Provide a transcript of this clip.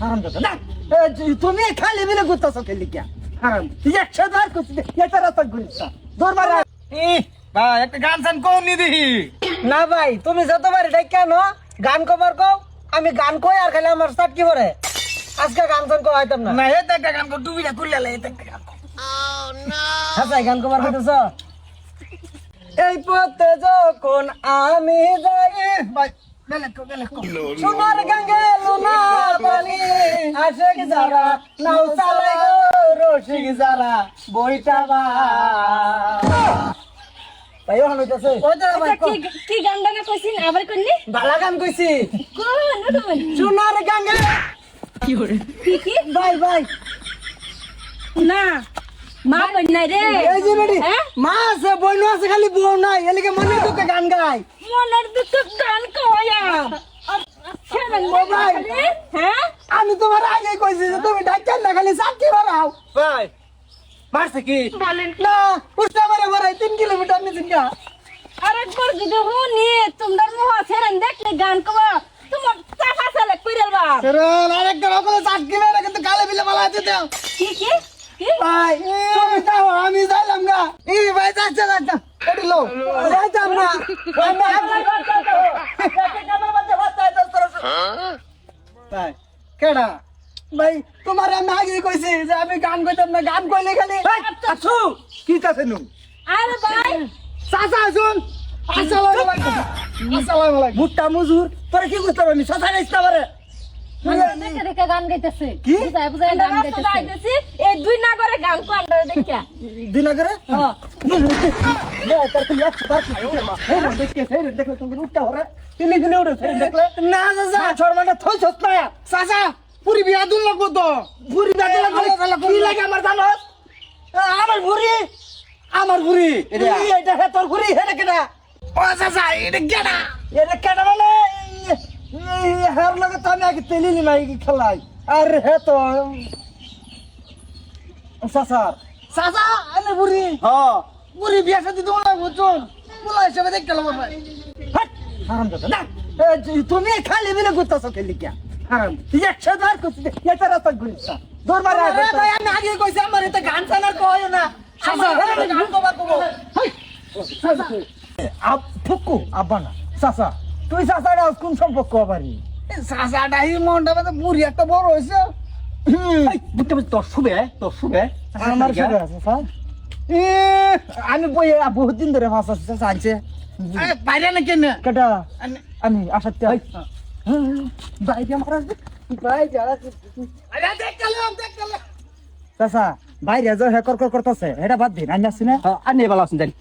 হারাম দাদা না তুমি খালি মিলে ঘুরতেছো খেলি কে হারাম। তুই একশো বার করছিস এটা রাস্তা ঘুরিস দৌড় মারা ভাই একটা গান সান কোন নি দেখি। না ভাই তুমি যতবার এটাই কেন গান কবার কও আমি গান কই আর খালি আমার স্টার্ট কি করে আজকে গান গান কো হইতাম না। না এটা একটা গান কর টুপিটা খুললে লে এটা গান কর। হাসাই গান কবার কইতেছ এই পথে যখন আমি যাই ভাই বেলে কো বেলে কো সোনার গঙ্গে আশেক যারা নাও চালাই গো রসিক যারা বইটা বা। ভাই ওখানে হইতাছে। আচ্ছা, কি কি গান গানা কইছিন আবার করলি বালা গান কইছি। কোন সোনার গঙ্গে। কি কি ভাই ভাই। না মা বই নাই রে। এই যে বেটি হ্যাঁ? মা আছে বইন আছে খালি বউ নাই। এলিকে মনে দুঃখে গান গায়। মনের দুঃখ গান কয়া ভাই। হ্যাঁ? আমি তোমার আগে কইছি যে তুমি ডাক্তার না খালি চাকরি বাড়াও। ভাই মারছে কি? বলেন না উষ্টা মারে মারাই তিন কিলোমিটার নিচে গা আরেকবার যদি হুনি তোমরা মুহ ছেড়ে দেখলে গান কবা। তোমার চাফা চালে কইরাল বা। সেরন আরেকটা রকমের চাকরি মেরে কিন্তু কালে বিলে বলা আছে দাও কি কি? কি? ভাই তুমি যাও আমি যাইলাম না ই ভাই যাচ্ছে যাচ্ছে। এটি লো। যাইতাম না ভাই। কেডা? ভাই তোমার আমি আগে কইছি যে আমি গান কইতাম না গান কইলে খালি আছু কি কাছে নু আরে ভাই। চাচা শুন আসসালামু আলাইকুম। আসসালামু আলাইকুম। মুত্তা মুজুর। তোরা কি করতে পারবি চাচা নাইস্তা পারে গান গাইতেছে। কি? বুঝায় বুঝায় গান গাইতেছে। এই দুই নাগরে গান কো আমরা দেখিয়া। দিন আগে হ্যাঁ না চাচা মানে থই ছস না চাচা পুরি বিয়া দুল লাগবো তো। পুরি বিয়া দুল লাগবো? কি লাগে আমার জানোস আমার ভুরি আমার ভুরি এটা। তোর ভুরি হে কেডা? ও চাচা এটা কেডা? এটা কেডা মানে? হের লগে তো আমি আগে তেলি নি খেলাই। আর হে তো। চাচা। চাচা আমি ভুরি হ্যাঁ। পুরি বিয়া সাথে তোমার বুঝুন পোলা হিসেবে লাগবো ভাই। হারাম দাদা না। তুমি খালি মিলে ঘুরতেছো খেলি কে হারাম। একশো বার করছিস এটা রাস্তা ঘুরিস দৌড় মারা ভাই আমি আগে কইছি আমার এটা গান চালার কয় না। এটা গান কব। আপ ফুকু আব্বা না। চাচা তুই চাচাটা কোন সম্পর্ক আবারই চাচাটা এই মনটা মানে বুড়ি একটা বড় হয়েছে। বুঝতে পারছি তোর শুবে তোর শুবে। আমার সাথে আছে স্যার আমি বই বহুত দিন ধরে ভাষা চাচা আনছে। বাইরে না কেন কেটা আমি বাইরে আমার বাইরে চাচা বাইরে হে কর কর করতেছে এটা বাদ দিন আমি আসছি না? আর নিয়ে ভালো আছেন জানি